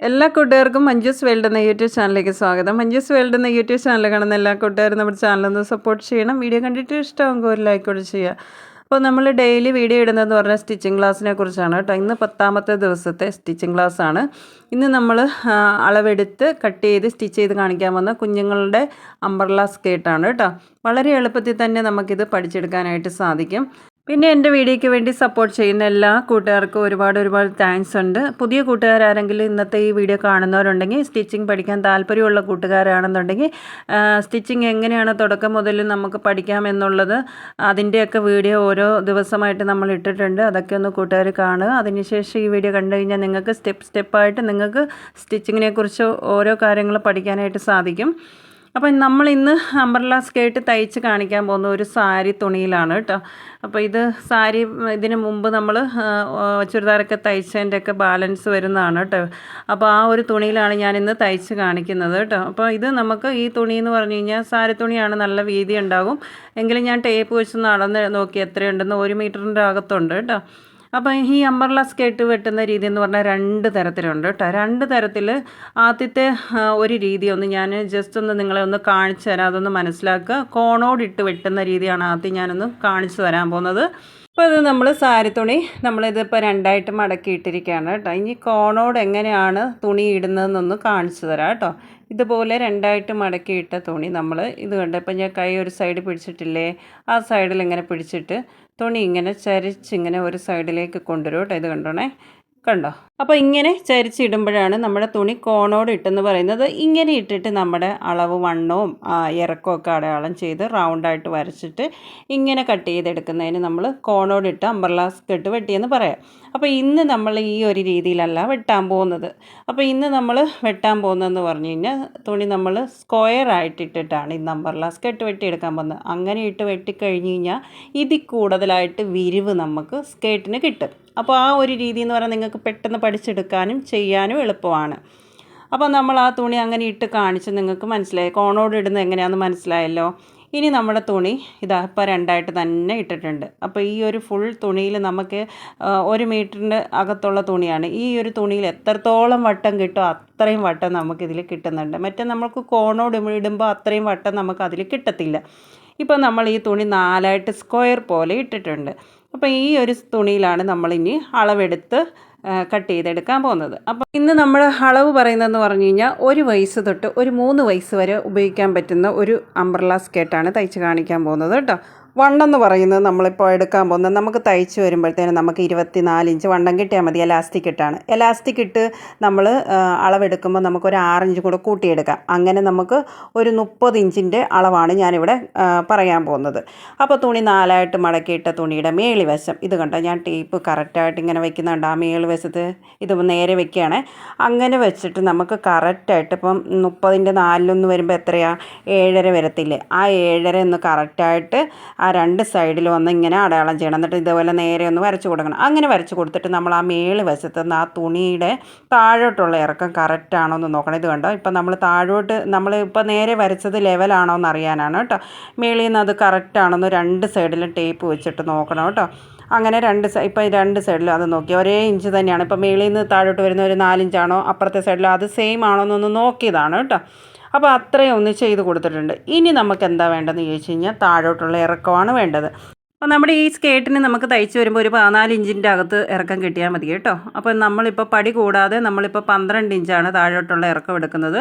എല്ലാ കൂട്ടുകാർക്കും മഞ്ജുസ് വേൾഡ് എന്ന യൂട്യൂബ് ചാനലിലേക്ക് സ്വാഗതം. മഞ്ജുസ് വേൾഡ് എന്ന യൂട്യൂബ് ചാനൽ കാണുന്ന എല്ലാ കൂട്ടുകാരും നമ്മുടെ ചാനലൊന്ന് സപ്പോർട്ട് ചെയ്യണം. വീഡിയോ കണ്ടിട്ട് ഇഷ്ടമാകുമ്പോൾ ഒരു ലൈക്ക് കൂടി ചെയ്യുക. അപ്പോൾ നമ്മൾ ഡെയിലി വീഡിയോ ഇടുന്നതെന്ന് പറഞ്ഞാൽ സ്റ്റിച്ചിങ് ക്ലാസ്സിനെ കുറിച്ചാണ് കേട്ടോ. ഇന്ന് പത്താമത്തെ ദിവസത്തെ സ്റ്റിച്ചിങ് ക്ലാസ് ആണ്. ഇന്ന് നമ്മൾ അളവെടുത്ത് കട്ട് ചെയ്ത് സ്റ്റിച്ച് ചെയ്ത് കാണിക്കാൻ വന്ന കുഞ്ഞുങ്ങളുടെ അംബർല സ്കേർട്ടാണ് കേട്ടോ. വളരെ എളുപ്പത്തിൽ തന്നെ നമുക്കിത് പഠിച്ചെടുക്കാനായിട്ട് സാധിക്കും. പിന്നെ എന്റെ വീഡിയോയ്ക്ക് വേണ്ടി സപ്പോർട്ട് ചെയ്യുന്ന എല്ലാ കൂട്ടുകാർക്കും ഒരുപാട് ഒരുപാട് താങ്ക്സ് ഉണ്ട്. പുതിയ കൂട്ടുകാരാരെങ്കിലും ഇന്നത്തെ ഈ വീഡിയോ കാണുന്നവരുണ്ടെങ്കിൽ സ്റ്റിച്ചിങ് പഠിക്കാൻ താല്പര്യമുള്ള കൂട്ടുകാരാണെന്നുണ്ടെങ്കിൽ സ്റ്റിച്ചിങ് എങ്ങനെയാണ് തുടക്കം മുതൽ നമുക്ക് പഠിക്കാമെന്നുള്ളത് അതിന്റെയൊക്കെ വീഡിയോ ഓരോ ദിവസമായിട്ട് നമ്മൾ ഇട്ടിട്ടുണ്ട്. അതൊക്കെ ഒന്ന് കൂട്ടുകാർ കാണുക. അതിനുശേഷം ഈ വീഡിയോ കണ്ടു കഴിഞ്ഞാൽ നിങ്ങൾക്ക് സ്റ്റെപ്പ് സ്റ്റെപ്പായിട്ട് നിങ്ങൾക്ക് സ്റ്റിച്ചിങ്ങിനെക്കുറിച്ച് ഓരോ കാര്യങ്ങൾ പഠിക്കാനായിട്ട് സാധിക്കും. അപ്പം നമ്മൾ ഇന്ന് അംബ്രല സ്കേർട്ട് തയ്ച്ച് കാണിക്കാൻ പോകുന്ന ഒരു സാരി തുണിയിലാണ് കേട്ടോ. അപ്പോൾ ഇത് സാരി ഇതിന് മുമ്പ് നമ്മൾ ചുരിദാറൊക്കെ തയ്ച്ചതിന്റെ ഒക്കെ ബാലൻസ് വരുന്നതാണ് കേട്ടോ. അപ്പോൾ ആ ഒരു തുണിയിലാണ് ഞാൻ ഇന്ന് തയ്ച്ച് കാണിക്കുന്നത് കേട്ടോ. അപ്പോൾ ഇത് നമുക്ക് ഈ തുണി എന്ന് പറഞ്ഞു കഴിഞ്ഞാൽ സാരി തുണിയാണ് നല്ല വീതി ഉണ്ടാകും. എങ്കിലും ഞാൻ ടേപ്പ് വെച്ച് നടന്ന് നോക്കി എത്രയുണ്ടെന്ന് ഒരു മീറ്ററിന്റെ അകത്തുണ്ട് കേട്ടോ. അപ്പോൾ ഈ അമ്പർല കേട്ട് വെട്ടുന്ന രീതി എന്ന് പറഞ്ഞാൽ രണ്ട് തരത്തിലുണ്ട് കേട്ടോ. രണ്ട് തരത്തിൽ ആദ്യത്തെ ഒരു രീതി ഒന്ന് ഞാൻ ജസ്റ്റ് ഒന്ന് നിങ്ങളെ ഒന്ന് കാണിച്ചു തരാം. അതൊന്ന് മനസ്സിലാക്കുക. കോണോടിട്ട് വെട്ടുന്ന രീതിയാണ് ആദ്യം ഞാനൊന്ന് കാണിച്ചു തരാൻ പോകുന്നത്. അപ്പോൾ ഇത് നമ്മൾ സാരി തുണി നമ്മളിതിപ്പോൾ രണ്ടായിട്ട് മടക്കിയിട്ടിരിക്കുകയാണ് കേട്ടോ. ഇനി കോണോട് എങ്ങനെയാണ് തുണി ഇടുന്നതെന്നൊന്ന് കാണിച്ചു തരാം കേട്ടോ. ഇതുപോലെ രണ്ടായിട്ട് മടക്കിയിട്ട തുണി നമ്മൾ ഇത് കണ്ട് ഇപ്പം ഞാൻ കൈ ഒരു സൈഡ് പിടിച്ചിട്ടില്ലേ? ആ സൈഡിൽ ഇങ്ങനെ പിടിച്ചിട്ട് തുണി ഇങ്ങനെ ചരിച്ചിങ്ങനെ ഒരു സൈഡിലേക്ക് കൊണ്ടുവരും കേട്ടോ ഇത് കണ്ടോണേ. കണ്ടോ? അപ്പോൾ ഇങ്ങനെ ചരിച്ചിടുമ്പോഴാണ് നമ്മുടെ തുണി കോണോട് ഇട്ടെന്ന് പറയുന്നത്. ഇങ്ങനെ ഇട്ടിട്ട് നമ്മുടെ അളവ് വണ്ണവും ഒക്കെ അടയാളം ചെയ്ത് റൗണ്ടായിട്ട് വരച്ചിട്ട് ഇങ്ങനെ കട്ട് ചെയ്തെടുക്കുന്നതിന് നമ്മൾ കോണോട് ഇട്ട് അമ്പർലാസ് സ്കെട്ട് വെട്ടിയെന്ന് പറയാം. അപ്പോൾ ഇന്ന് നമ്മൾ ഈ ഒരു രീതിയിലല്ല വെട്ടാൻ പോകുന്നത്. അപ്പോൾ ഇന്ന് നമ്മൾ വെട്ടാൻ പോകുന്നതെന്ന് പറഞ്ഞു കഴിഞ്ഞാൽ തുണി നമ്മൾ സ്ക്വയർ ആയിട്ട് ഇട്ടിട്ടാണ് ഇന്ന് അമ്പർലാസ് സ്കെട്ട് വെട്ടിയെടുക്കാൻ പോകുന്നത്. അങ്ങനെ ഇട്ട് വെട്ടിക്കഴിഞ്ഞ് കഴിഞ്ഞാൽ ഇതിൽ കൂടുതലായിട്ട് വിരിവ് നമുക്ക് സ്കേട്ടിന് കിട്ടും. അപ്പോൾ ആ ഒരു രീതി എന്ന് പറഞ്ഞാൽ നിങ്ങൾക്ക് പെട്ടെന്ന് പഠിച്ചെടുക്കാനും ചെയ്യാനും എളുപ്പമാണ്. അപ്പോൾ നമ്മൾ ആ തുണി അങ്ങനെ ഇട്ട് കാണിച്ച് നിങ്ങൾക്ക് മനസ്സിലായി. കോണോട് ഇടുന്നത് എങ്ങനെയാണെന്ന് മനസ്സിലായല്ലോ. ഇനി നമ്മുടെ തുണി ഇതാ ഇപ്പോൾ രണ്ടായിട്ട് തന്നെ ഇട്ടിട്ടുണ്ട്. അപ്പോൾ ഈ ഒരു ഫുൾ തുണിയിൽ നമുക്ക് ഒരു മീറ്ററിന്റെ അകത്തുള്ള തുണിയാണ്. ഈ ഒരു തുണിയിൽ എത്രത്തോളം വട്ടം കിട്ടുമോ അത്രയും വട്ടം നമുക്കിതിൽ കിട്ടുന്നുണ്ട്. മറ്റേ നമുക്ക് കോണോട് ഇടുമ്പോൾ അത്രയും വട്ടം നമുക്ക് അതിൽ കിട്ടത്തില്ല. ഇപ്പോൾ നമ്മൾ ഈ തുണി നാലായിട്ട് സ്ക്വയർ പോലെ ഇട്ടിട്ടുണ്ട്. അപ്പോൾ ഈ ഒരു തുണിയിലാണ് നമ്മളിനി അളവെടുത്ത് കട്ട് ചെയ്തെടുക്കാൻ പോകുന്നത്. അപ്പോൾ ഇന്ന് നമ്മൾ അളവ് പറയുന്നതെന്ന് പറഞ്ഞു കഴിഞ്ഞാൽ ഒരു വയസ്സ് തൊട്ട് ഒരു മൂന്ന് വയസ്സ് വരെ ഉപയോഗിക്കാൻ പറ്റുന്ന ഒരു അംബ്രല സ്കേർട്ടാണ് തയ്ച്ച് കാണിക്കാൻ പോകുന്നത് കേട്ടോ. വണ്ണെന്ന് പറയുന്നത് നമ്മളിപ്പോൾ എടുക്കാൻ പോകുന്നത് നമുക്ക് തയ്ച്ച് വരുമ്പോഴത്തേനും നമുക്ക് ഇരുപത്തി നാല് ഇഞ്ച് വണ്ണം കിട്ടിയാൽ മതി എലാസ്റ്റിക് ഇട്ടാണ്. എലാസ്റ്റിക് ഇട്ട് നമ്മൾ അളവെടുക്കുമ്പോൾ നമുക്കൊരു ആറിഞ്ച് കൂടെ കൂട്ടിയെടുക്കാം. അങ്ങനെ നമുക്ക് ഒരു മുപ്പത് ഇഞ്ചിന്റെ അളവാണ് ഞാനിവിടെ പറയാൻ പോകുന്നത്. അപ്പോൾ തുണി നാലായിട്ട് മടക്കിയിട്ട തുണിയുടെ മേളി വശം ഇത് കണ്ടോ? ഞാൻ ടേപ്പ് കറക്റ്റായിട്ട് ഇങ്ങനെ വെക്കുന്നുണ്ട് ആ മേളി വശത്ത് ഇത് നേരെ വെക്കുകയാണേ. അങ്ങനെ വെച്ചിട്ട് നമുക്ക് കറക്റ്റായിട്ട് ഇപ്പം മുപ്പതിന്റെ നാലിലൊന്ന് വരുമ്പോൾ എത്രയാണ് ഏഴര വരത്തില്ലേ? ആ ഏഴര ഒന്ന് കറക്റ്റായിട്ട് ആ രണ്ട് സൈഡിൽ വന്ന് ഇങ്ങനെ അടയാളം ചെയ്യണം. എന്നിട്ട് ഇതേപോലെ നേരെ ഒന്ന് വരച്ച് കൊടുക്കണം. അങ്ങനെ വരച്ച് കൊടുത്തിട്ട് നമ്മൾ ആ മേൾ വശത്ത് നിന്ന് ആ തുണിയുടെ താഴോട്ടുള്ള ഇറക്കം കറക്റ്റ് ആണോ എന്ന് നോക്കണം. ഇത് കണ്ടോ? ഇപ്പം നമ്മൾ താഴോട്ട് നമ്മൾ ഇപ്പം നേരെ വരച്ചത് ലെവലാണോ എന്ന് അറിയാനാണ് കേട്ടോ. മേളിൽ നിന്ന് അത് കറക്റ്റ് ആണോന്ന് രണ്ട് സൈഡിലും ടേപ്പ് വെച്ചിട്ട് നോക്കണം കേട്ടോ. അങ്ങനെ രണ്ട് സൈ ഇപ്പം രണ്ട് സൈഡിലും അത് നോക്കി. ഒരേ ഇഞ്ച് തന്നെയാണ്. ഇപ്പം മേളിൽ നിന്ന് താഴോട്ട് വരുന്ന ഒരു നാലിഞ്ചാണോ അപ്പുറത്തെ സൈഡിലോ അത് സെയിം ആണോ എന്നൊന്ന് നോക്കിയതാണ് കേട്ടോ. അപ്പോൾ അത്രയും ഒന്ന് ചെയ്ത് കൊടുത്തിട്ടുണ്ട്. ഇനി നമുക്ക് എന്താ വേണ്ടതെന്ന് ചോദിച്ചു കഴിഞ്ഞാൽ താഴോട്ടുള്ള ഇറക്കമാണ് വേണ്ടത്. അപ്പോൾ നമ്മുടെ ഈ സ്കേട്ടിന് നമുക്ക് തയ്ച്ച് വരുമ്പോൾ ഒരു പതിനാല് ഇഞ്ചിന്റെ അകത്ത് ഇറക്കം കിട്ടിയാൽ മതി കേട്ടോ. അപ്പോൾ നമ്മളിപ്പോൾ പടി കൂടാതെ നമ്മളിപ്പോൾ പന്ത്രണ്ട് ഇഞ്ചാണ് താഴോട്ടുള്ള ഇറക്കം എടുക്കുന്നത്.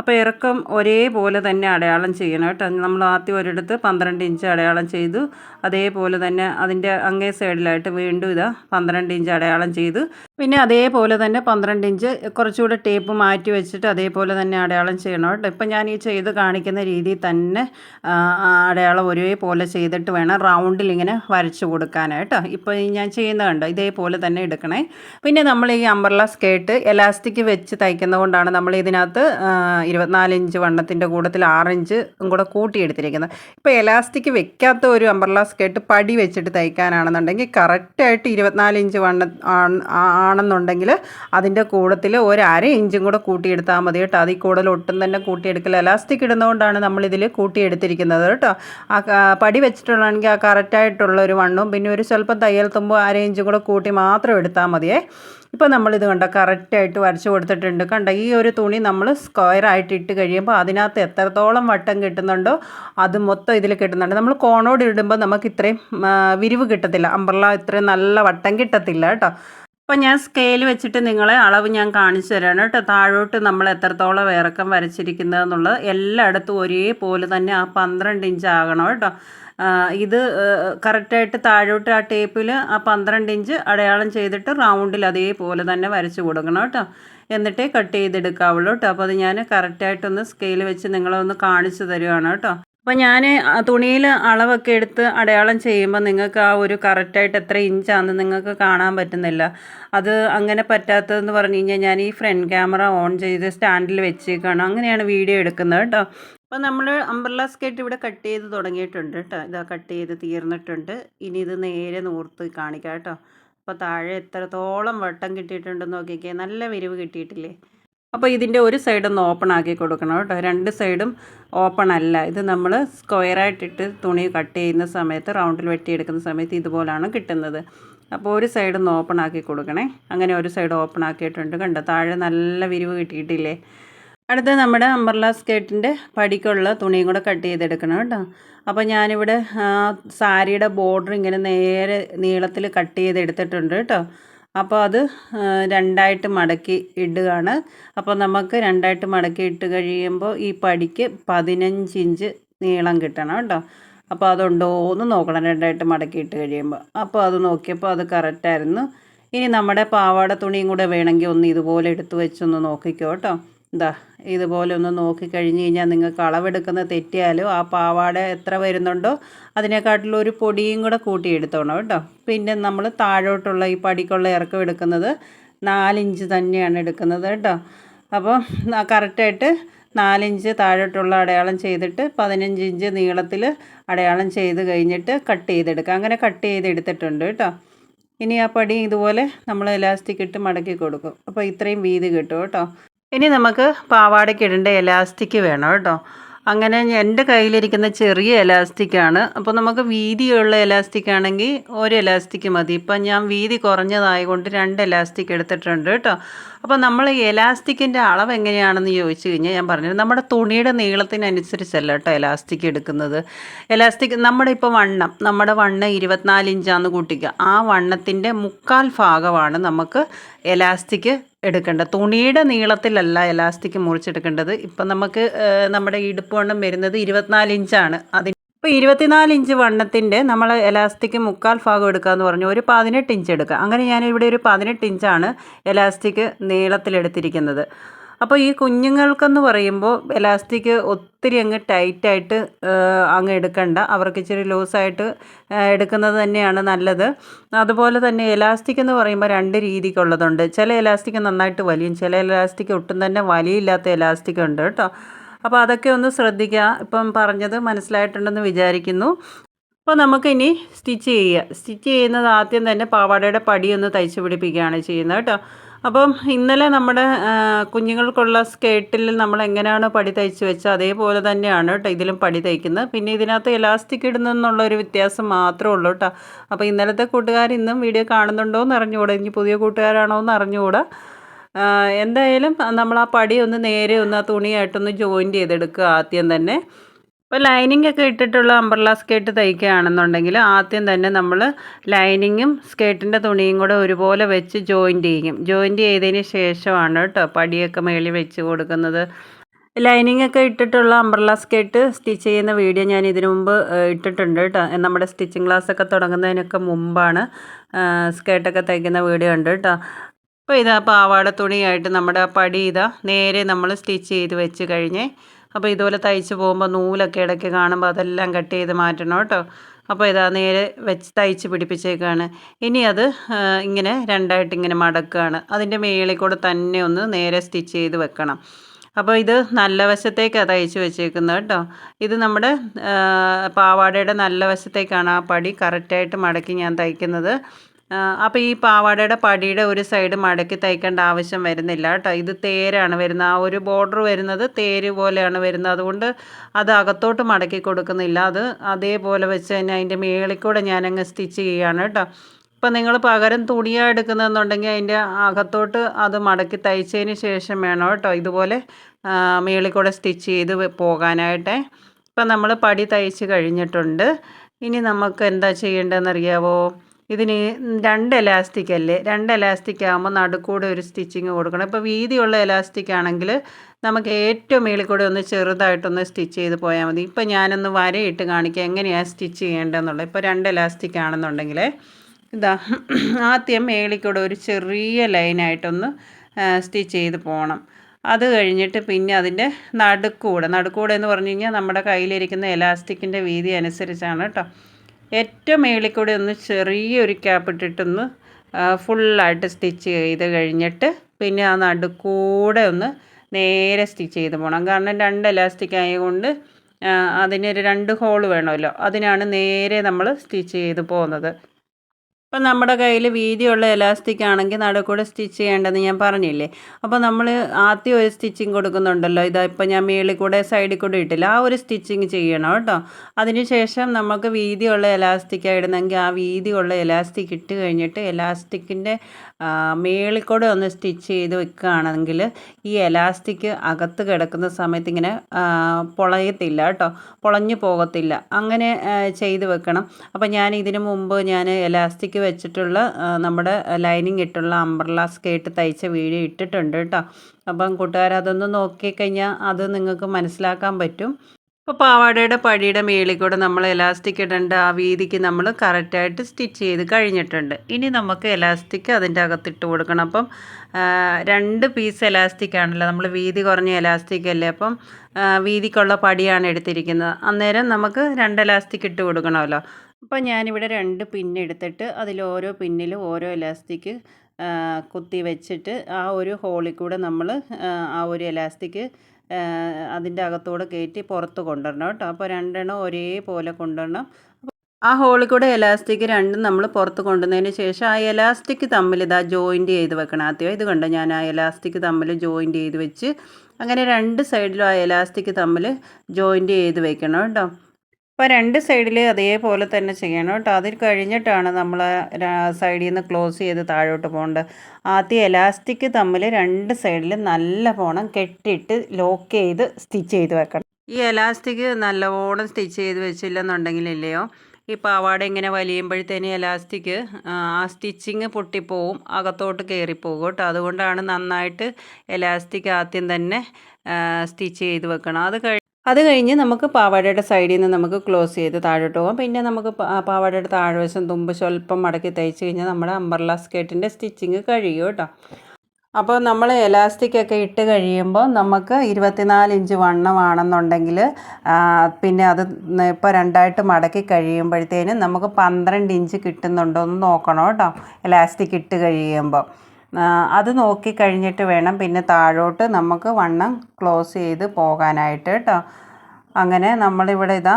അപ്പോൾ ഇറക്കം ഒരേപോലെ തന്നെ അടയാളം ചെയ്യണം കേട്ടോ. നമ്മൾ ആദ്യം ഒരിടത്ത് പന്ത്രണ്ട് ഇഞ്ച് അടയാളം ചെയ്തു. അതേപോലെ തന്നെ അതിന്റെ അങ്ങേ സൈഡിലായിട്ട് വീണ്ടും ഇതാ പന്ത്രണ്ട് ഇഞ്ച് അടയാളം ചെയ്തു. പിന്നെ അതേപോലെ തന്നെ പന്ത്രണ്ട് ഇഞ്ച് കുറച്ചുകൂടെ ടേപ്പ് മാറ്റി വെച്ചിട്ട് അതേപോലെ തന്നെ അടയാളം ചെയ്യണം കേട്ടോ. ഇപ്പം ഞാൻ ഈ ചെയ്ത് കാണിക്കുന്ന രീതിയിൽ തന്നെ അടയാളം ഒരേപോലെ ചെയ്തിട്ട് വേണം റൗണ്ടിൽ ഇങ്ങനെ വരച്ച് കൊടുക്കാനായിട്ട് ഇപ്പോൾ ഞാൻ ചെയ്യുന്നത് കണ്ടോ ഇതേപോലെ തന്നെ എടുക്കണേ. പിന്നെ നമ്മൾ ഈ അംബർല സ്കേർട്ട് എലാസ്റ്റിക് വെച്ച് തയ്ക്കുന്നത് കൊണ്ടാണ് നമ്മൾ ഇതിനകത്ത് ഇരുപത്തിനാല് ഇഞ്ച് വണ്ണത്തിന്റെ കൂടത്തിൽ ആറ് ഇഞ്ച് കൂടെ കൂട്ടിയെടുത്തിരിക്കുന്നത് ഇപ്പോൾ എലാസ്റ്റിക് വെക്കാത്ത ഒരു അംബർല സ്കേർട്ട് പടി വെച്ചിട്ട് തയ്ക്കാനാണെന്നുണ്ടെങ്കിൽ കറക്റ്റായിട്ട് ഇരുപത്തിനാല് ഇഞ്ച് വണ്ണ ആണെന്നുണ്ടെങ്കിൽ അതിന്റെ കൂടത്തിൽ ഒരു അര ഇഞ്ചും കൂടെ കൂട്ടിയെടുത്താൽ മതി കേട്ടോ. അതിൽ കൂടുതൽ ഒട്ടും തന്നെ കൂട്ടിയെടുക്കില്ല എലാസ്റ്റിക് ഇടുന്നതുകൊണ്ടാണ് നമ്മളിതിൽ കൂട്ടിയെടുത്തിരിക്കുന്നത് കേട്ടോ. ആ പടി വെച്ചിട്ടുള്ളതാണെങ്കിൽ ആ കറക്റ്റായിട്ടുള്ള ഒരു വണ്ണും പിന്നെ ഒരു സ്വല്പം തയ്യൽ തുമ്പോൾ അര ഇഞ്ചും കൂടെ കൂട്ടി മാത്രം എടുത്താൽ മതിയേ. ഇപ്പോൾ നമ്മളിത് കണ്ട കറക്റ്റായിട്ട് വരച്ച് കൊടുത്തിട്ടുണ്ട്. കണ്ട ഈ ഒരു തുണി നമ്മൾ സ്ക്വയർ ആയിട്ട് ഇട്ട് കഴിയുമ്പോൾ അതിനകത്ത് എത്രത്തോളം വട്ടം കിട്ടുന്നുണ്ടോ അത് മൊത്തം ഇതിൽ കിട്ടുന്നുണ്ട്. നമ്മൾ കോണോട് ഇടുമ്പോൾ നമുക്ക് ഇത്രയും വിരിവ് കിട്ടത്തില്ല. അമ്പർല ഇത്രയും നല്ല വട്ടം കിട്ടത്തില്ല കേട്ടോ. അപ്പോൾ ഞാൻ സ്കെയിൽ വെച്ചിട്ട് നിങ്ങളെ അളവ് ഞാൻ കാണിച്ചു തരാണ് കേട്ടോ. താഴോട്ട് നമ്മൾ എത്രത്തോളം ഇറക്കം വരച്ചിരിക്കുന്നതെന്നുള്ളത് എല്ലായിടത്തും ഒരേപോലെ തന്നെ ആ പന്ത്രണ്ട് ഇഞ്ച് ആകണം കേട്ടോ. ഇത് കറക്റ്റായിട്ട് താഴോട്ട് ആ ടേപ്പിൽ ആ പന്ത്രണ്ട് ഇഞ്ച് അടയാളം ചെയ്തിട്ട് റൗണ്ടിൽ അതേപോലെ തന്നെ വരച്ച് കൊടുക്കണം കേട്ടോ. എന്നിട്ടേ കട്ട് ചെയ്തെടുക്കാവുള്ളൂ കേട്ടോ. അപ്പോൾ അത് ഞാൻ കറക്റ്റായിട്ടൊന്ന് സ്കെയിൽ വെച്ച് നിങ്ങളെ ഒന്ന് കാണിച്ചു തരുവാണ് കേട്ടോ. അപ്പോൾ ഞാൻ തുണിയിൽ അളവൊക്കെ എടുത്ത് അടയാളം ചെയ്യുമ്പോൾ നിങ്ങൾക്ക് ആ ഒരു കറക്റ്റായിട്ട് എത്ര ഇഞ്ചാണെന്ന് നിങ്ങൾക്ക് കാണാൻ പറ്റുന്നില്ല. അത് അങ്ങനെ പറ്റാത്തതെന്ന് പറഞ്ഞു കഴിഞ്ഞാൽ ഞാൻ ഈ ഫ്രണ്ട് ക്യാമറ ഓൺ ചെയ്ത് സ്റ്റാൻഡിൽ വെച്ചേക്കാണ്. അങ്ങനെയാണ് വീഡിയോ എടുക്കുന്നത് കേട്ടോ. അപ്പോൾ നമ്മൾ അംബ്രല്ല സ്കേർട്ട് ഇവിടെ കട്ട് ചെയ്ത് തുടങ്ങിയിട്ടുണ്ട് കേട്ടോ. ഇതാ കട്ട് ചെയ്ത് തീർന്നിട്ടുണ്ട്. ഇനി ഇത് നേരെ നൂർത്ത് കാണിക്കാം കേട്ടോ. അപ്പോൾ താഴെ എത്രത്തോളം വട്ടം കിട്ടിയിട്ടുണ്ടെന്ന് നോക്കിക്കേ. നല്ല വിരിവ് കിട്ടിയിട്ടില്ലേ? അപ്പോൾ ഇതിന്റെ ഒരു സൈഡ് ഒന്ന് ഓപ്പൺ ആക്കി കൊടുക്കണം കേട്ടോ. രണ്ട് സൈഡും ഓപ്പൺ അല്ല. ഇത് നമ്മൾ സ്ക്വയറായിട്ടിട്ട് തുണി കട്ട് ചെയ്യുന്ന സമയത്ത് റൗണ്ടിൽ വെട്ടിയെടുക്കുന്ന സമയത്ത് ഇതുപോലാണ് കിട്ടുന്നത്. അപ്പോൾ ഒരു സൈഡ് ഒന്ന് ഓപ്പൺ ആക്കി കൊടുക്കണേ. അങ്ങനെ ഒരു സൈഡ് ഓപ്പൺ ആക്കിയിട്ടുണ്ട് കണ്ടോ? താഴെ നല്ല വിരിവ് കിട്ടിയിട്ടില്ലേ? അടുത്ത നമ്മുടെ അംബർല സ്കേർട്ടിന്റെ പടിക്കുള്ള തുണിയും കൂടെ കട്ട് ചെയ്തെടുക്കണം കേട്ടോ. അപ്പോൾ ഞാനിവിടെ സാരിയുടെ ബോർഡർ ഇങ്ങനെ നേരെ നീളത്തിൽ കട്ട് ചെയ്തെടുത്തിട്ടുണ്ട് കേട്ടോ. അപ്പോൾ അത് രണ്ടായിട്ട് മടക്കി ഇടുകയാണ്. അപ്പോൾ നമുക്ക് രണ്ടായിട്ട് മടക്കി ഇട്ട് കഴിയുമ്പോൾ ഈ പടിക്ക് പതിനഞ്ച് ഇഞ്ച് നീളം കിട്ടണം കേട്ടോ. അപ്പോൾ അതുണ്ടോ എന്ന് നോക്കണം രണ്ടായിട്ട് മടക്കി ഇട്ട് കഴിയുമ്പോൾ അപ്പോൾ അത് നോക്കിയപ്പോൾ അത് കറക്റ്റായിരുന്നു. ഇനി നമ്മുടെ പാവാട തുണിയും കൂടെ വേണമെങ്കിൽ ഒന്ന് ഇതുപോലെ എടുത്തു വെച്ചൊന്ന് നോക്കിക്കോ കേട്ടോ. ഇതാ ഇതുപോലെ ഒന്ന് നോക്കി കഴിഞ്ഞ് കഴിഞ്ഞാൽ നിങ്ങൾക്ക് അളവെടുക്കുന്ന തെറ്റിയാലും ആ പാവാട എത്ര വരുന്നുണ്ടോ അതിനെക്കാട്ടിലും ഒരു പൊടിയും കൂടെ കൂട്ടി എടുത്തോണം കേട്ടോ. പിന്നെ നമ്മൾ താഴോട്ടുള്ള ഈ പടിക്കുള്ള ഇറക്കം എടുക്കുന്നത് നാലിഞ്ച് തന്നെയാണ് എടുക്കുന്നത് കേട്ടോ. അപ്പോൾ കറക്റ്റായിട്ട് നാലിഞ്ച് താഴോട്ടുള്ള അടയാളം ചെയ്തിട്ട് പതിനഞ്ച് ഇഞ്ച് നീളത്തിൽ അടയാളം ചെയ്ത് കഴിഞ്ഞിട്ട് കട്ട് ചെയ്തെടുക്കുക അങ്ങനെ കട്ട് ചെയ്തെടുത്തിട്ടുണ്ട് കേട്ടോ. ഇനി ആ പടി ഇതുപോലെ നമ്മൾ ഇലാസ്റ്റിക് ഇട്ട് മടക്കി കൊടുക്കും. അപ്പോൾ ഇത്രയും വീതി കിട്ടും കേട്ടോ. ഇനി നമുക്ക് പാവാടയ്ക്ക് ഇടേണ്ട എലാസ്റ്റിക് വേണം കേട്ടോ. അങ്ങനെ എന്റെ കയ്യിലിരിക്കുന്ന ചെറിയ എലാസ്റ്റിക്കാണ് അപ്പോൾ നമുക്ക് വീതിയുള്ള എലാസ്റ്റിക് ആണെങ്കിൽ ഒരു എലാസ്റ്റിക് മതി. ഇപ്പം ഞാൻ വീതി കുറഞ്ഞതായതുകൊണ്ട് രണ്ട് എലാസ്റ്റിക് എടുത്തിട്ടുണ്ട് കേട്ടോ. അപ്പോൾ നമ്മൾ എലാസ്റ്റിക്കിന്റെ അളവ് എങ്ങനെയാണെന്ന് ചോദിച്ചു കഴിഞ്ഞാൽ ഞാൻ പറഞ്ഞു നമ്മുടെ തുണിയുടെ നീളത്തിനനുസരിച്ചല്ല കേട്ടോ എലാസ്റ്റിക് എടുക്കുന്നത്. എലാസ്റ്റിക് നമ്മുടെ ഇപ്പോൾ വണ്ണം നമ്മുടെ വണ്ണം ഇരുപത്തിനാല് ഇഞ്ചാന്ന് കൂട്ടിക്കുക. ആ വണ്ണത്തിന്റെ മുക്കാൽ ഭാഗമാണ് നമുക്ക് എലാസ്റ്റിക് എടുക്കേണ്ടത്. തുണിയുടെ നീളത്തിലല്ല എലാസ്റ്റിക് മുറിച്ചെടുക്കേണ്ടത്. ഇപ്പം നമുക്ക് നമ്മുടെ ഇടുപ്പ് വണ്ണം വരുന്നത് ഇരുപത്തിനാല് ഇഞ്ചാണ് അതിന് ഇപ്പോൾ ഇരുപത്തിനാല് ഇഞ്ച് വണ്ണത്തിന്റെ നമ്മൾ എലാസ്റ്റിക് മുക്കാൽ ഭാഗം എടുക്കാമെന്ന് പറഞ്ഞു. ഒരു പതിനെട്ട് ഇഞ്ച് എടുക്കുക അങ്ങനെ ഞാനിവിടെ ഒരു പതിനെട്ട് ഇഞ്ചാണ് എലാസ്റ്റിക് നീളത്തിലെടുത്തിരിക്കുന്നത്. അപ്പോൾ ഈ കുഞ്ഞുങ്ങൾക്കെന്ന് പറയുമ്പോൾ എലാസ്റ്റിക് ഒത്തിരി അങ്ങ് ടൈറ്റായിട്ട് അങ്ങ് എടുക്കണ്ട. അവർക്ക് ഇച്ചിരി ലൂസായിട്ട് എടുക്കുന്നത് തന്നെയാണ് നല്ലത്. അതുപോലെ തന്നെ എലാസ്റ്റിക് എന്ന് പറയുമ്പോൾ രണ്ട് രീതിക്കുള്ളതുണ്ട് ചില എലാസ്റ്റിക് നന്നായിട്ട് വലിയും ചില എലാസ്റ്റിക് ഒട്ടും തന്നെ വലിയില്ലാത്ത എലാസ്റ്റിക് ഉണ്ട് കേട്ടോ. അപ്പോൾ അതൊക്കെ ഒന്ന് ശ്രദ്ധിക്കുക. ഇപ്പം പറഞ്ഞത് മനസ്സിലായിട്ടുണ്ടെന്ന് വിചാരിക്കുന്നു. അപ്പോൾ നമുക്കിനി സ്റ്റിച്ച് ചെയ്യുക. സ്റ്റിച്ച് ചെയ്യുന്നത് ആദ്യം തന്നെ പാവാടയുടെ പടിയൊന്ന് തയ്ച്ച് പിടിപ്പിക്കുകയാണ് ചെയ്യുന്നത് കേട്ടോ. അപ്പം ഇന്നലെ നമ്മുടെ കുഞ്ഞുങ്ങൾക്കുള്ള സ്കേർട്ടിൽ നമ്മൾ എങ്ങനെയാണ് പടി തയ്ച്ച് വെച്ചത്? അതേപോലെ തന്നെയാണ് കേട്ടോ ഇതിലും പടി തയ്ക്കുന്നത്. പിന്നെ ഇതിനകത്ത് എലാസ്റ്റിക് ഇടുന്നെന്നുള്ള ഒരു വ്യത്യാസം മാത്രമേ ഉള്ളൂ കേട്ടോ. അപ്പോൾ ഇന്നലത്തെ കൂട്ടുകാർ ഇന്നും വീഡിയോ കാണുന്നുണ്ടോ എന്ന് അറിഞ്ഞുകൂടാ. ഇനി പുതിയ കൂട്ടുകാരാണോ എന്ന് അറിഞ്ഞുകൂടാ. എന്തായാലും നമ്മൾ ആ പടി ഒന്ന് നേരെ ഒന്ന് ആ തുണിയായിട്ടൊന്ന് ജോയിന്റ് ചെയ്തെടുക്കുക ആദ്യം തന്നെ. ഇപ്പോൾ ലൈനിങ് ഒക്കെ ഇട്ടിട്ടുള്ള അംബർല സ്കേർട്ട് തയ്ക്കുകയാണെന്നുണ്ടെങ്കിൽ ആദ്യം തന്നെ നമ്മൾ ലൈനിങ്ങും സ്കേർട്ടിന്റെ തുണിയും കൂടെ ഒരുപോലെ വെച്ച് ജോയിന്റ് ചെയ്യും. ജോയിന്റ് ചെയ്തതിന് ശേഷമാണ് കേട്ടോ പടിയൊക്കെ മേളിൽ വെച്ച് കൊടുക്കുന്നത്. ലൈനിങ് ഒക്കെ ഇട്ടിട്ടുള്ള അംബ്രല സ്കേർട്ട് സ്റ്റിച്ച് ചെയ്യുന്ന വീഡിയോ ഞാൻ ഇതിനു മുമ്പ് ഇട്ടിട്ടുണ്ട് കേട്ടോ. നമ്മുടെ സ്റ്റിച്ചിങ് ക്ലാസ് ഒക്കെ തുടങ്ങുന്നതിനൊക്കെ മുമ്പാണ് സ്കേർട്ടൊക്കെ തയ്ക്കുന്ന വീഡിയോ ഉണ്ട് കേട്ടോ. അപ്പോൾ ഇതാ പാവാട തുണിയായിട്ട് നമ്മുടെ പടി ഇതാ നേരെ നമ്മൾ സ്റ്റിച്ച് ചെയ്ത് വെച്ച് കഴിഞ്ഞ് അപ്പോൾ ഇതുപോലെ തയ്ച്ച് പോകുമ്പോൾ നൂലൊക്കെ ഇടയ്ക്ക് കാണുമ്പോൾ അതെല്ലാം കട്ട് ചെയ്ത് മാറ്റണം കേട്ടോ. അപ്പോൾ ഇതാ നേരെ വെച്ച് തയ്ച്ച് പിടിപ്പിച്ചേക്കാണ്. ഇനി അത് ഇങ്ങനെ രണ്ടായിട്ട് ഇങ്ങനെ മടക്കുകയാണ് അതിന്റെ മേളിൽ കൂടെ തന്നെ ഒന്ന് നേരെ സ്റ്റിച്ച് ചെയ്ത് വെക്കണം. അപ്പോൾ ഇത് നല്ല വശത്തേക്കാണ് തയ്ച്ച് വെച്ചേക്കുന്നത് കേട്ടോ. ഇത് നമ്മുടെ പാവാടയുടെ നല്ല വശത്തേക്കാണ് ആ പടി കറക്റ്റായിട്ട് മടക്കി ഞാൻ തയ്ക്കുന്നത്. അപ്പോൾ ഈ പാവാടയുടെ പടിയുടെ ഒരു സൈഡ് മടക്കി തയ്ക്കേണ്ട ആവശ്യം വരുന്നില്ല കേട്ടോ. ഇത് തേരാണ് വരുന്നത്. ആ ഒരു ബോർഡർ വരുന്നത് തേര് പോലെയാണ് വരുന്നത്. അതുകൊണ്ട് അത് അകത്തോട്ട് മടക്കി കൊടുക്കുന്നില്ല. അത് അതേപോലെ വെച്ച് തന്നെ അതിന്റെ മേളിൽ കൂടെ ഞാനങ്ങ് സ്റ്റിച്ച് ചെയ്യുകയാണ് കേട്ടോ. ഇപ്പം നിങ്ങൾ പകരം തുണിയാണ് എടുക്കുന്നതെന്നുണ്ടെങ്കിൽ അതിന്റെ അകത്തോട്ട് അത് മടക്കി തയ്ച്ചതിന് ശേഷം വേണം കേട്ടോ ഇതുപോലെ മേളിൽ കൂടെ സ്റ്റിച്ച് ചെയ്ത് പോകാനായിട്ട്. ഇപ്പം നമ്മൾ പടി തയ്ച്ച് കഴിഞ്ഞിട്ടുണ്ട്. ഇനി നമുക്ക് എന്താ ചെയ്യേണ്ടതെന്നറിയാവോ? ഇതിന് രണ്ട് എലാസ്റ്റിക് അല്ലേ? രണ്ട് എലാസ്റ്റിക് ആകുമ്പോൾ നടുക്കൂടെ ഒരു സ്റ്റിച്ചിങ് കൊടുക്കണം. ഇപ്പോൾ വീതിയുള്ള എലാസ്റ്റിക് ആണെങ്കിൽ നമുക്ക് ഏറ്റവും മേളിൽ കൂടെ ഒന്ന് ചെറുതായിട്ടൊന്ന് സ്റ്റിച്ച് ചെയ്ത് പോയാൽ മതി. ഇപ്പോൾ ഞാനൊന്ന് വരയിട്ട് കാണിക്കാം എങ്ങനെയാണ് സ്റ്റിച്ച് ചെയ്യേണ്ടതെന്നുള്ളത്. ഇപ്പോൾ രണ്ട് എലാസ്റ്റിക് ആണെന്നുണ്ടെങ്കിൽ ഇതാ ആദ്യം മേളിൽ കൂടെ ഒരു ചെറിയ ലൈനായിട്ടൊന്ന് സ്റ്റിച്ച് ചെയ്ത് പോകണം. അത് കഴിഞ്ഞിട്ട് പിന്നെ അതിന്റെ നടുക്കൂടെ നടുക്കൂടെ എന്ന് പറഞ്ഞു കഴിഞ്ഞാൽ നമ്മുടെ കയ്യിലിരിക്കുന്ന എലാസ്റ്റിക്കിന്റെ വീതി അനുസരിച്ചാണ് കേട്ടോ ഏറ്റവും മേളിൽ കൂടെ ഒന്ന് ചെറിയൊരു ക്യാപ്പ് ഇട്ടിട്ടൊന്ന് ഫുള്ളായിട്ട് സ്റ്റിച്ച് ചെയ്ത് കഴിഞ്ഞിട്ട് പിന്നെ ആ നടുക്കൂടെ ഒന്ന് നേരെ സ്റ്റിച്ച് ചെയ്ത് പോകണം കാരണം രണ്ട് ഇലാസ്റ്റിക് ആയതുകൊണ്ട് അതിനൊരു രണ്ട് ഹോൾ വേണമല്ലോ. അതിനാണ് നേരെ നമ്മൾ സ്റ്റിച്ച് ചെയ്ത് പോകുന്നത്. ഇപ്പം നമ്മുടെ കയ്യിൽ വീതിയുള്ള എലാസ്റ്റിക് ആണെങ്കിൽ നടുക്കൂടെ സ്റ്റിച്ച് ചെയ്യേണ്ടതെന്ന് ഞാൻ പറഞ്ഞില്ലേ? അപ്പോൾ നമ്മൾ ആദ്യം ഒരു സ്റ്റിച്ചിങ് കൊടുക്കുന്നുണ്ടല്ലോ. ഇതാ ഇപ്പം ഞാൻ മേളിൽ കൂടെ സൈഡിൽ കൂടെ ഇട്ടില്ല. ആ ഒരു സ്റ്റിച്ചിങ് ചെയ്യണം കേട്ടോ. അതിനുശേഷം നമുക്ക് വീതിയുള്ള എലാസ്റ്റിക് ആയിടുന്നെങ്കിൽ ആ വീതിയുള്ള എലാസ്റ്റിക് ഇട്ട് കഴിഞ്ഞിട്ട് എലാസ്റ്റിക്കിന്റെ മേളിൽ കൂടെ ഒന്ന് സ്റ്റിച്ച് ചെയ്ത് വെക്കുകയാണെങ്കിൽ ഈ എലാസ്റ്റിക് അകത്ത് കിടക്കുന്ന സമയത്ത് ഇങ്ങനെ പൊളയത്തില്ല കേട്ടോ. പൊളഞ്ഞു പോകത്തില്ല. അങ്ങനെ ചെയ്ത് വെക്കണം. അപ്പോൾ ഞാൻ ഇതിനു മുമ്പ് ഞാൻ എലാസ്റ്റിക് വെച്ചിട്ടുള്ള നമ്മുടെ ലൈനിങ് ഇട്ടുള്ള അംബ്രല സ്കേർട്ട് തയ്ച്ച വീഡിയോ ഇട്ടിട്ടുണ്ട് കേട്ടോ. അപ്പം കൂട്ടുകാർ അതൊന്ന് നോക്കിക്കഴിഞ്ഞാൽ അത് നിങ്ങൾക്ക് മനസ്സിലാക്കാൻ പറ്റും. ഇപ്പോൾ പാവാടയുടെ പടിയുടെ മേളിൽ കൂടെ നമ്മൾ എലാസ്റ്റിക് ഇടേണ്ട ആ വീതിക്ക് നമ്മൾ കറക്റ്റായിട്ട് സ്റ്റിച്ച് ചെയ്ത് കഴിഞ്ഞിട്ടുണ്ട്. ഇനി നമുക്ക് എലാസ്റ്റിക് അതിന്റെ അകത്തിട്ട് കൊടുക്കണം. അപ്പം രണ്ട് പീസ് എലാസ്റ്റിക് ആണല്ലോ. നമ്മൾ വീതി കുറഞ്ഞ എലാസ്റ്റിക് അല്ലേ? അപ്പം വീതിക്കുള്ള പടിയാണ് എടുത്തിരിക്കുന്നത്. അന്നേരം നമുക്ക് രണ്ട് എലാസ്റ്റിക് ഇട്ട് കൊടുക്കണമല്ലോ. അപ്പം ഞാനിവിടെ രണ്ട് പിന്നെടുത്തിട്ട് അതിൽ ഓരോ പിന്നിലും ഓരോ എലാസ്റ്റിക് കുത്തി വെച്ചിട്ട് ആ ഒരു ഹോളിൽ കൂടെ നമ്മൾ ആ ഒരു എലാസ്റ്റിക് അതിന്റെ അകത്തൂടെ കയറ്റി പുറത്ത് കൊണ്ടുവരണം കേട്ടോ. അപ്പോൾ രണ്ടെണ്ണം ഒരേപോലെ കൊണ്ടുവരണം. ആ ഹോളിൽ കൂടെ എലാസ്റ്റിക് രണ്ടും നമ്മൾ പുറത്ത് കൊണ്ടുവന്നതിന് ശേഷം ആ എലാസ്റ്റിക് തമ്മിൽ ഇതാ ജോയിന്റ് ചെയ്ത് വെക്കണം. ആദ്യം ഇത് കണ്ടോ? ഞാൻ ആ എലാസ്റ്റിക് തമ്മിൽ ജോയിന്റ് ചെയ്ത് വെച്ച് അങ്ങനെ രണ്ട് സൈഡിലും ആ എലാസ്റ്റിക് തമ്മിൽ ജോയിന്റ് ചെയ്ത് വെക്കണം കേട്ടോ. അപ്പോൾ രണ്ട് സൈഡിൽ അതേപോലെ തന്നെ ചെയ്യണം കേട്ടോ. അതിൽ കഴിഞ്ഞിട്ടാണ് നമ്മൾ സൈഡിൽ നിന്ന് ക്ലോസ് ചെയ്ത് താഴോട്ട് പോകേണ്ടത്. ആദ്യം എലാസ്റ്റിക് തമ്മിൽ രണ്ട് സൈഡിൽ നല്ല പോണം കെട്ടിയിട്ട് ലോക്ക് ചെയ്ത് സ്റ്റിച്ച് ചെയ്ത് വെക്കണം. ഈ എലാസ്റ്റിക് നല്ലവണ്ണം സ്റ്റിച്ച് ചെയ്ത് വെച്ചില്ലെന്നുണ്ടെങ്കിലില്ലയോ? ഈ പാവാട ഇങ്ങനെ വലിയുമ്പോഴത്തേന് എലാസ്റ്റിക് ആ സ്റ്റിച്ചിങ് പൊട്ടിപ്പോവും അകത്തോട്ട് കയറിപ്പോകും കേട്ടോ. അതുകൊണ്ടാണ് നന്നായിട്ട് എലാസ്റ്റിക് ആദ്യം തന്നെ സ്റ്റിച്ച് ചെയ്ത് വെക്കണം. അത് അത് കഴിഞ്ഞ് നമുക്ക് പാവാടയുടെ സൈഡിൽ നിന്ന് നമുക്ക് ക്ലോസ് ചെയ്ത് താഴോട്ട് പോകാം. പിന്നെ നമുക്ക് പാവാടയുടെ താഴ്വശം തുമ്പ് സ്വല്പം മടക്കി തയ്ച്ച് കഴിഞ്ഞാൽ നമ്മുടെ അമ്പർല സ്കേർട്ടിന്റെ സ്റ്റിച്ചിങ് കഴിയും കേട്ടോ. അപ്പോൾ നമ്മൾ എലാസ്റ്റിക് ഒക്കെ ഇട്ട് കഴിയുമ്പോൾ നമുക്ക് ഇരുപത്തിനാല് ഇഞ്ച് വണ്ണമാണെന്നുണ്ടെങ്കിൽ പിന്നെ അത് ഇപ്പോൾ രണ്ടായിട്ട് മടക്കി കഴിയുമ്പോഴത്തേനും നമുക്ക് പന്ത്രണ്ട് ഇഞ്ച് കിട്ടുന്നുണ്ടോ എന്ന് നോക്കണം കേട്ടോ. എലാസ്റ്റിക് ഇട്ട് കഴിയുമ്പോൾ അത് നോക്കി കഴിഞ്ഞിട്ട് വേണം പിന്നെ താഴോട്ട് നമുക്ക് വണ്ണം ക്ലോസ് ചെയ്ത് പോകാനായിട്ട് കേട്ടോ അങ്ങനെ നമ്മളിവിടെ ഇതാ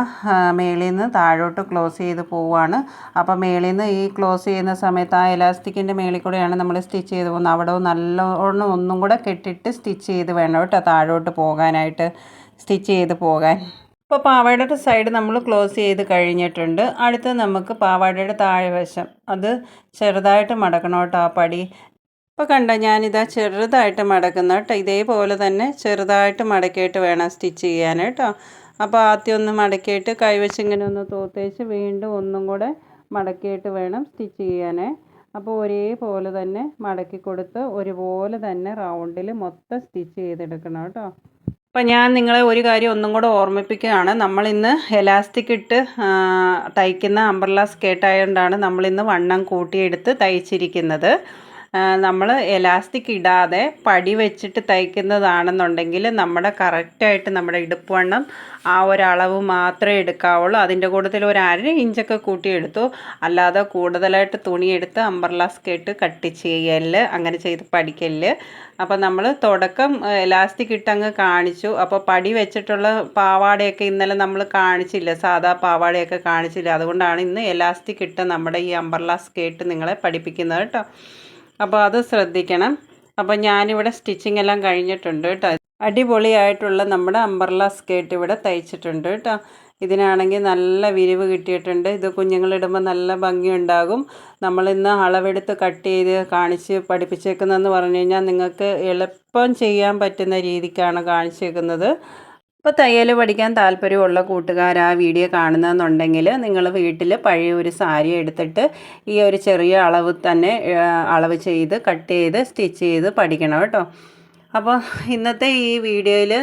മേളിൽ നിന്ന് താഴോട്ട് ക്ലോസ് ചെയ്ത് പോവുകയാണ് അപ്പോൾ മേളിൽ നിന്ന് ഈ ക്ലോസ് ചെയ്യുന്ന സമയത്ത് ആ എലാസ്റ്റിക്കിന്റെ മേളിൽ കൂടെയാണ് നമ്മൾ സ്റ്റിച്ച് ചെയ്ത് പോകുന്നത്. അവിടെ നല്ലോണം ഒന്നും കൂടെ കെട്ടിട്ട് സ്റ്റിച്ച് ചെയ്ത് വേണം കേട്ടോ താഴോട്ട് പോകാനായിട്ട് സ്റ്റിച്ച് ചെയ്ത് പോകാൻ. ഇപ്പോൾ പാവാടയുടെ സൈഡ് നമ്മൾ ക്ലോസ് ചെയ്ത് കഴിഞ്ഞിട്ടുണ്ട്. അടുത്ത് നമുക്ക് പാവാടയുടെ താഴെ വശം. അത് ചെറുതായിട്ട് മടക്കണം കേട്ടോ ആ പടി. ഇപ്പോൾ കണ്ട ഞാനിതാ ചെറുതായിട്ട് മടക്കുന്ന കേട്ടോ. ഇതേപോലെ തന്നെ ചെറുതായിട്ട് മടക്കിയിട്ട് വേണം സ്റ്റിച്ച് ചെയ്യാൻ കേട്ടോ. അപ്പോൾ ആദ്യം ഒന്ന് മടക്കിയിട്ട് കൈവച്ച് ഇങ്ങനെ ഒന്ന് തോത്തേച്ച് വീണ്ടും ഒന്നും കൂടെ മടക്കിയിട്ട് വേണം സ്റ്റിച്ച് ചെയ്യാൻ അപ്പോൾ ഒരേപോലെ തന്നെ മടക്കി കൊടുത്ത് ഒരുപോലെ തന്നെ റൗണ്ടിൽ മൊത്തം സ്റ്റിച്ച് ചെയ്തെടുക്കണം കേട്ടോ. അപ്പോൾ ഞാൻ നിങ്ങളെ ഒരു കാര്യം ഒന്നും കൂടെ ഓർമ്മിപ്പിക്കുകയാണ്. നമ്മളിന്ന് എലാസ്റ്റിക് ഇട്ട് തയ്ക്കുന്ന അംബ്രല സ്കേർട്ടായതുകൊണ്ടാണ് നമ്മളിന്ന് വണ്ണം കൂട്ടിയെടുത്ത് തയ്ച്ചിരിക്കുന്നത്. നമ്മൾ എലാസ്റ്റിക് ഇടാതെ പടി വെച്ചിട്ട് തയ്ക്കുന്നതാണെന്നുണ്ടെങ്കിൽ നമ്മുടെ കറക്റ്റായിട്ട് നമ്മുടെ ഇടുപ്പ് വണ്ണം ആ ഒരളവ് മാത്രമേ എടുക്കാവുള്ളൂ. അതിന്റെ കൂട്ടത്തിൽ ഒരു അര ഇഞ്ചൊക്കെ കൂട്ടിയെടുത്തു അല്ലാതെ കൂടുതലായിട്ട് തുണിയെടുത്ത് അമ്പർല സ്കേർട്ട് കട്ട് ചെയ്യൽ അങ്ങനെ ചെയ്ത് പഠിക്കൽ. അപ്പോൾ നമ്മൾ തുടക്കം എലാസ്റ്റിക് ഇട്ടങ്ങ് കാണിച്ചു. അപ്പോൾ പടി വെച്ചിട്ടുള്ള പാവാടയൊക്കെ ഇന്നലെ നമ്മൾ കാണിച്ചില്ല. സാധാ പാവാടയൊക്കെ കാണിച്ചില്ല. അതുകൊണ്ടാണ് ഇന്ന് എലാസ്റ്റിക് ഇട്ട് നമ്മുടെ ഈ അമ്പർല സ്കേർട്ട് നിങ്ങളെ പഠിപ്പിക്കുന്നത് കേട്ടോ. അപ്പോൾ അത് ശ്രദ്ധിക്കണം. അപ്പോൾ ഞാനിവിടെ സ്റ്റിച്ചിങ് എല്ലാം കഴിഞ്ഞിട്ടുണ്ട് കേട്ടോ. അടിപൊളിയായിട്ടുള്ള നമ്മുടെ അമ്പർല സ്കേർട്ട് ഇവിടെ തയ്ച്ചിട്ടുണ്ട് കേട്ടോ. ഇതിനാണെങ്കിൽ നല്ല വിരിവ് കിട്ടിയിട്ടുണ്ട്. ഇത് കുഞ്ഞുങ്ങളിടുമ്പോൾ നല്ല ഭംഗിയുണ്ടാകും. നമ്മളിന്ന് അളവെടുത്ത് കട്ട് ചെയ്ത് കാണിച്ച് പഠിപ്പിച്ചേക്കുന്നതെന്ന് പറഞ്ഞു കഴിഞ്ഞാൽ നിങ്ങൾക്ക് എളുപ്പം ചെയ്യാൻ പറ്റുന്ന രീതിക്കാണ് കാണിച്ചേക്കുന്നത്. ഇപ്പോൾ തയ്യൽ പഠിക്കാൻ താല്പര്യമുള്ള കൂട്ടുകാർ ആ വീഡിയോ കാണുന്നതെന്നുണ്ടെങ്കിൽ നിങ്ങൾ വീട്ടിൽ പഴയ ഒരു സാരി എടുത്തിട്ട് ഈ ഒരു ചെറിയ അളവ് തന്നെ അളവ് ചെയ്ത് കട്ട് ചെയ്ത് സ്റ്റിച്ച് ചെയ്ത് പഠിക്കണം കേട്ടോ. അപ്പോൾ ഇന്നത്തെ ഈ വീഡിയോയിൽ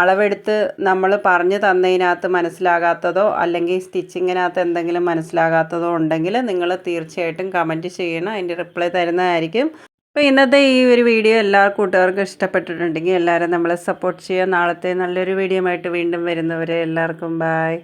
അളവെടുത്ത് നമ്മൾ പറഞ്ഞു തന്നതിനകത്ത് മനസ്സിലാകാത്തതോ അല്ലെങ്കിൽ സ്റ്റിച്ചിങ്ങിനകത്ത് എന്തെങ്കിലും മനസ്സിലാകാത്തതോ ഉണ്ടെങ്കിൽ നിങ്ങൾ തീർച്ചയായിട്ടും കമന്റ് ചെയ്യണം. അതിന്റെ റിപ്ലൈ തരുന്നതായിരിക്കും. അപ്പോൾ ഇന്നത്തെ ഈ ഒരു വീഡിയോ എല്ലാ കൂട്ടുകാർക്കും ഇഷ്ടപ്പെട്ടിട്ടുണ്ടെങ്കിൽ എല്ലാവരും നമ്മളെ സപ്പോർട്ട് ചെയ്യുക. നാളത്തെ നല്ലൊരു വീഡിയോ ആയിട്ട് വീണ്ടും വരുന്നവരെ എല്ലാവർക്കും ബായ്